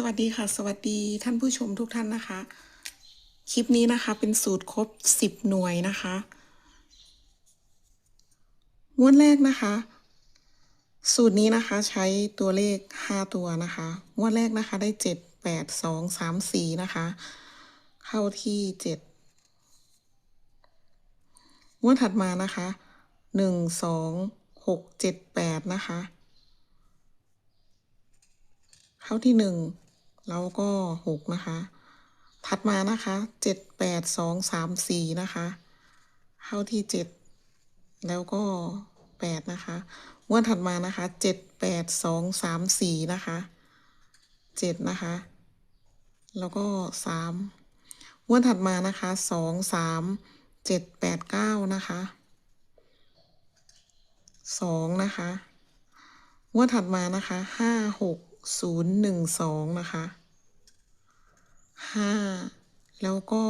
สวัสดีค่ะ สวัสดีท่านผู้ชมทุกท่านนะคะ คลิปนี้นะคะเป็นสูตรครบ10หน่วยนะคะงวดแรกนะคะ สูตรนี้นะคะใช้ตัวเลข5ตัวนะคะงวดแรกนะคะได้7 8 2 3 4นะคะ เข้าที่7งวดถัดมานะคะ1 2 6 7 8นะคะเข้าที่หนึ่ง แล้วก็หกนะคะ ถัดมานะคะเจ็ดแปดสองสามสี่นะคะ เข้าที่เจ็ดแล้วก็แปดนะคะงวดถัดมานะคะเจ็ดแปดสองสามสี่นะคะเจ็ดนะคะ แล้วก็สามงวดถัดมานะคะสองสามเจ็ดแปดเก้านะคะสองนะคะงวดถัดมานะคะห้าหก ศูนย์หนึ่งสองนะคะห้าแล้วก็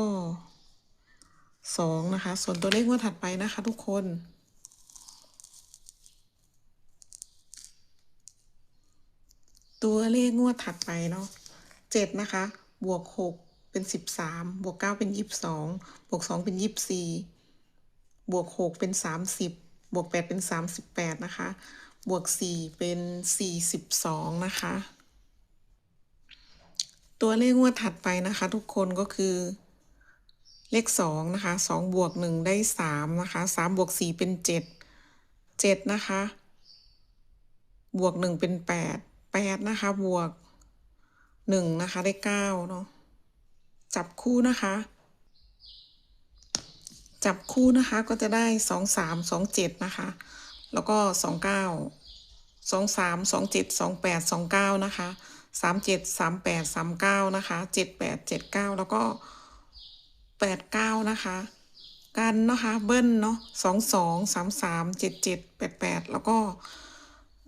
สองนะคะ ส่วนตัวเลขงวดถัดไปนะคะทุกคนตัวเลขงวดถัดไปเนาะเจ็ดนะคะ บวกหกเป็นสิบสาม บวกเก้าเป็นยี่สิบสอง บวกสองเป็นยี่สิบสี่ บวกหกเป็นสามสิบ บวกแปดเป็นสามสิบแปดนะคะ บวกสี่เป็นสี่สิบสองนะคะ ตัวเลขงวดถัดไปนะคะ ทุกคนก็คือ เลขสองนะคะสองบวกหนึ่งได้สามนะคะสามบวกสี่เป็นเจ็ดเจ็ดนะคะ บวกหนึ่งเป็นแปดแปดนะคะ บวกหนึ่งนะคะ ได้เก้าเนาะจับคู่นะคะ จับคู่นะคะก็จะได้สองสามสองเจ็ดนะคะ แล้วก็สองเก้าสองสามสองเจ็ดสองแปดสองเก้านะคะสามเจ็ดสามแปดสามเก้านะคะเจ็ดแปดเจ็ดเก้าแล้วก็แปดเก้านะคะ กันนะคะเบิ้ลเนาะสองสองสามสามเจ็ดเจ็ดแปดแปดแล้วก็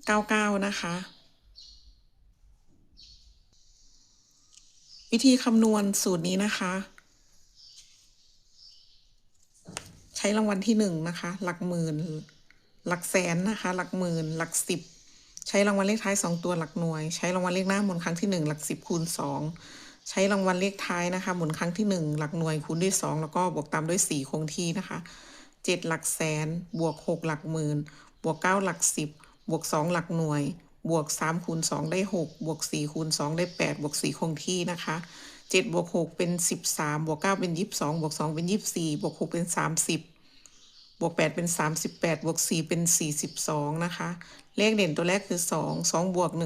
เก้าเก้านะคะ วิธีคำนวณสูตรนี้นะคะ ใช้รางวัลที่หนึ่งนะคะ หลักหมื่น หลักแสนนะคะ หลักหมื่น หลักสิบ ใช้รางวัลเลขท้ายสองตัวหลักหน่วย ใช้รางวัลเลขหน้าหมุนครั้งที่หนึ่งหลักสิบคูณสองใช้รางวัลเลขท้ายนะคะหมุนครั้งที่หนึ่งหลักหน่วยคูณด้วยสองแล้วก็บวกตามด้วยสี่คงที่นะคะเจ็ดหลักแสน บวกหกหลักหมื่น บวกเก้าหลักสิบบวกสองหลักหน่วย บวกสามคูณสองได้หกบวกสี่คูณสองได้แปดบวกสี่คงที่นะคะเจ็ดบวกหกเป็นสิบสามบวกเก้าเป็นยี่สิบสองบวกสองเป็นยี่สิบสี่บวกหกเป็นสามสิ บวก 8 เป็น 38 บวก 4 เป็น 42 นะคะ เลขเด่นตัวแรกคือ 2 2 บวก 1